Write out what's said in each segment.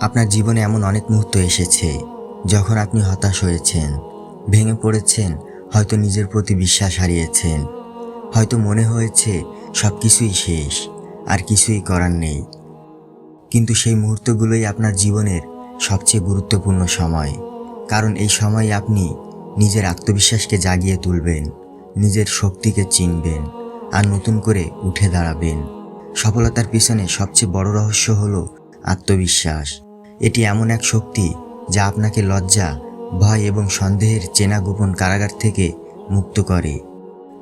আপনার জীবনে এমন অনেক মুহূর্ত এসেছে যখন আপনি হতাশ হয়েছেন, ভেঙে পড়েছেন, হয়তো নিজের প্রতি বিশ্বাস হারিয়েছেন, হয়তো মনে হয়েছে সব কিছুই শেষ, আর কিছুই করার নেই। কিন্তু সেই মুহূর্তগুলোই আপনার জীবনের সবচেয়ে গুরুত্বপূর্ণ সময়। কারণ এই সময় আপনি নিজের আত্মবিশ্বাসকে জাগিয়ে তুলবেন, নিজের শক্তিকে চিনবেন, আর নতুন করে উঠে দাঁড়াবেন। সফলতার পিছনে সবচেয়ে বড় রহস্য হলো আত্মবিশ্বাস। এটি এমন এক শক্তি যা আপনাকে লজ্জা, ভয় এবং সন্দেহের চেনা গোপন কারাগার থেকে মুক্ত করে।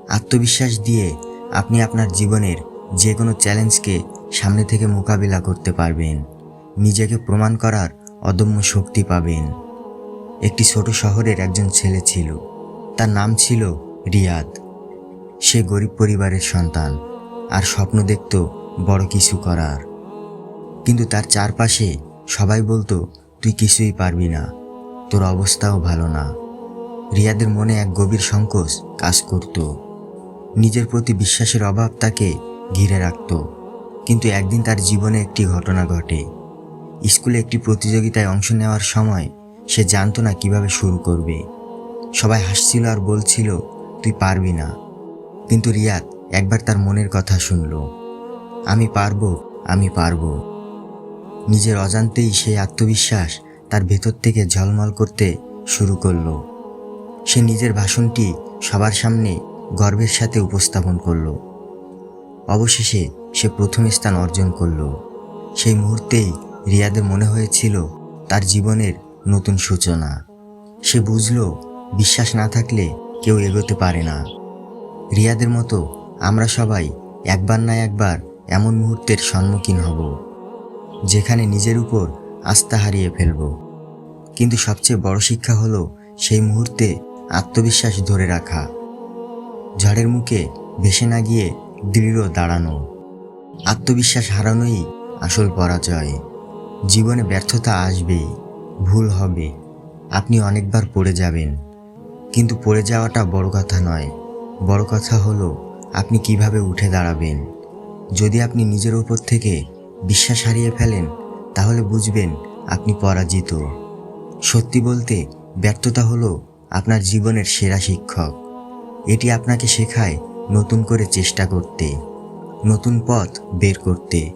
আত্মবিশ্বাস দিয়ে আপনি আপনার জীবনের যে কোনো চ্যালেঞ্জকে সামনে থেকে মোকাবিলা করতে পারবেন। নিজেকে প্রমাণ করার অদম্য শক্তি পাবেন। একটি ছোট শহরের একজন ছেলে ছিল। তার নাম ছিল রিয়াদ। সে গরিব পরিবারের সন্তান আর স্বপ্ন দেখত বড় কিছু করার। কিন্তু তার চারপাশে সবাই বলতো, তুই কিছুই পারবি না, তোর অবস্থাও ভালো না। রিয়াদের মনে এক গভীর সংকোচ কাজ করত। নিজের প্রতি বিশ্বাসের অভাব তাকে ঘিরে রাখত। কিন্তু একদিন তার জীবনে একটি ঘটনা ঘটে। স্কুলে একটি প্রতিযোগিতায় অংশ নেওয়ার সময় সে জানতো না কীভাবে শুরু করবে। সবাই হাসছিল আর বলছিল, তুই পারবি না। কিন্তু রিয়াদ একবার তার মনের কথা শুনল। আমি পারব আমি পারব। নিজের অজান্তেই সেই আত্মবিশ্বাস তার ভেতর থেকে ঝলমল করতে শুরু করল। সে নিজের ভাষণটি সবার সামনে গর্বের সাথে উপস্থাপন করল। অবশেষে সে প্রথম স্থান অর্জন করল। সেই মুহূর্তেই রিয়াদের মনে হয়েছিল তার জীবনের নতুন সূচনা। সে বুঝল, বিশ্বাস না থাকলে কেউ এগোতে পারে না। রিয়াদের মতো আমরা সবাই একবার না একবার এমন মুহূর্তের সম্মুখীন হব। যেখানে নিজের উপর আস্থা হারিয়ে ফেলব। কিন্তু সবচেয়ে বড় শিক্ষা হলো সেই মুহূর্তে আত্মবিশ্বাস ধরে রাখা। ঝড়ের মুখে ভেসে না গিয়ে দৃঢ় দাঁড়ানো। আত্মবিশ্বাস হারানোই আসল পরাজয়। জীবনে ব্যর্থতা আসবেই, ভুল হবে, আপনি অনেকবার পড়ে যাবেন। কিন্তু পড়ে যাওয়াটা বড় কথা নয়, বড় কথা হলো আপনি কীভাবে উঠে দাঁড়াবেন। যদি আপনি নিজের ওপর থেকে বিশ্বাস হারিয়ে ফেলেন, তাহলে বুঝবেন আপনি পরাজিত। সত্যি বলতে, ব্যর্থতা হলো আপনার জীবনের সেরা শিক্ষক। এটি আপনাকে শেখায় নতুন করে চেষ্টা করতে, নতুন পথ বের করতে।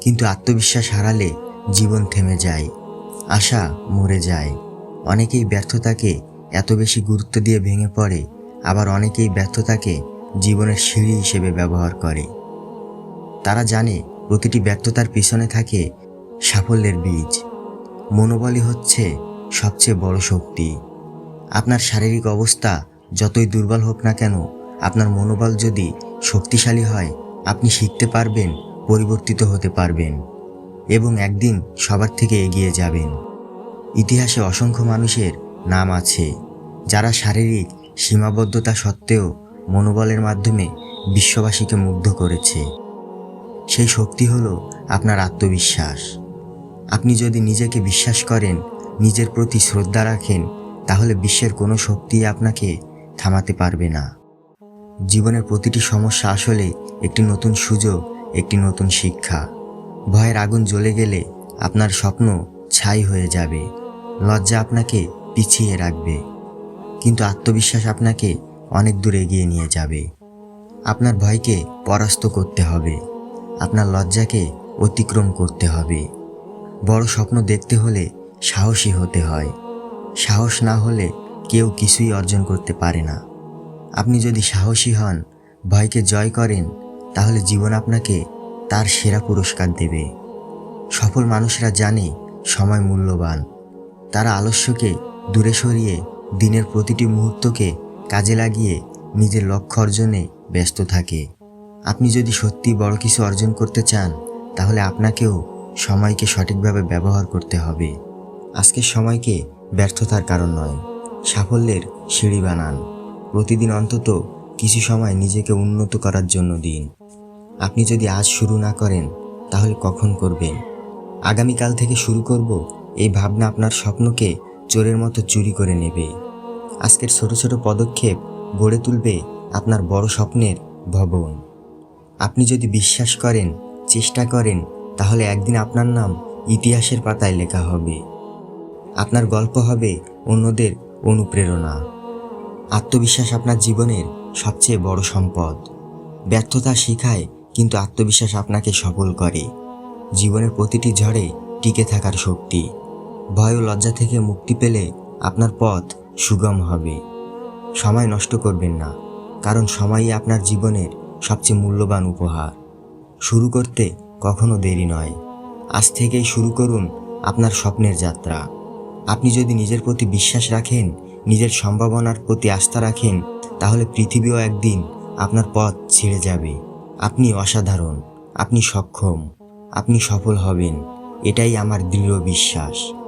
কিন্তু আত্মবিশ্বাস হারালে জীবন থেমে যায়, আশা মরে যায়। অনেকেই ব্যর্থতাকে এত বেশি গুরুত্ব দিয়ে ভেঙে পড়ে, আবার অনেকেই ব্যর্থতাকে জীবনের সিঁড়ি হিসেবে ব্যবহার করে। তারা জানে প্রতিটি ব্যর্থতার পিছনে থাকে সাফল্যের বীজ। মনোবলই হচ্ছে সবচেয়ে বড় শক্তি। আপনার শারীরিক অবস্থা যতই দুর্বল হোক না কেন, আপনার মনোবল যদি শক্তিশালী হয়, আপনি শিখতে পারবেন, পরিবর্তিত হতে পারবেন এবং একদিন সবার থেকে এগিয়ে যাবেন। ইতিহাসে অসংখ্য মানুষের নাম আছে, যারা শারীরিক সীমাবদ্ধতা সত্ত্বেও মনোবলের মাধ্যমে বিশ্ববাসীকে মুগ্ধ করেছে। সেই শক্তি হলো আপনার আত্মবিশ্বাস। আপনি যদি নিজেকে বিশ্বাস করেন, নিজের প্রতি শ্রদ্ধা রাখেন, তাহলে বিশ্বের কোনো শক্তি আপনাকে থামাতে পারবে না। জীবনের প্রতিটি সমস্যা আসলে একটি নতুন সুযোগ, একটি নতুন শিক্ষা। ভয়ের আগুন জ্বলে গেলে আপনার স্বপ্ন ছাই হয়ে যাবে, লজ্জা আপনাকে পিছিয়ে রাখবে। কিন্তু আত্মবিশ্বাস আপনাকে অনেক দূর এগিয়ে নিয়ে যাবে। আপনার ভয়কে পরাস্ত করতে হবে। আপনার লজ্জাকে অতিক্রম করতে হবে। বড় স্বপ্ন দেখতে হলে সাহসী হতে হয়। সাহস না হলে কেউ কিছুই অর্জন করতে পারে না। আপনি যদি সাহসী হন, ভয়কে জয় করেন, তাহলে জীবন আপনাকে তার সেরা পুরস্কার দেবে। সফল মানুষরা জানে সময় মূল্যবান। তারা আলস্যকে দূরে সরিয়ে দিনের প্রতিটি মুহূর্তকে কাজে লাগিয়ে নিজের লক্ষ্য অর্জনে ব্যস্ত থাকে। আপনি যদি সত্যি বড় কিছু অর্জন করতে চান, তাহলে আপনাকেও সময়কে সঠিকভাবে ব্যবহার করতে হবে। আজকের সময়কে ব্যর্থতার কারণ নয়, সাফল্যের সিঁড়ি বানান। প্রতিদিন অন্তত কিছু সময় নিজেকে উন্নত করার জন্য দিন। আপনি যদি আজ শুরু না করেন, তাহলে কখন করবেন? আগামীকাল থেকে শুরু করব, এই ভাবনা আপনার স্বপ্নকে চোরের মতো চুরি করে নেবে। আজকের ছোট ছোট পদক্ষেপ গড়ে তুলবে আপনার বড় স্বপ্নের ভবন। আপনি যদি বিশ্বাস করেন, চেষ্টা করেন, তাহলে একদিন আপনার নাম ইতিহাসের পাতায় লেখা হবে। আপনার গল্প হবে অন্যদের অনুপ্রেরণা। আত্মবিশ্বাস আপনার জীবনের সবচেয়ে বড় সম্পদ। ব্যর্থতা শেখায়, কিন্তু আত্মবিশ্বাস আপনাকে সফল করে। জীবনের প্রতিটি ঝড়ে টিকে থাকার শক্তি। ভয় ও লজ্জা থেকে মুক্তি পেলে আপনার পথ সুগম হবে। সময় নষ্ট করবেন না, কারণ সময়ই আপনার জীবনের সবচেয়ে মূল্যবান উপহার। শুরু করতে কখনো দেরি নয়। আজ থেকেই শুরু করুন আপনার স্বপ্নের যাত্রা। আপনি যদি নিজের প্রতি বিশ্বাস রাখেন, নিজের সম্ভাবনার প্রতি আস্থা রাখেন, তাহলে পৃথিবীও একদিন আপনার পথ ছেড়ে যাবে। আপনি অসাধারণ, আপনি সক্ষম, আপনি সফল হবেন। এটাই আমার দৃঢ় বিশ্বাস।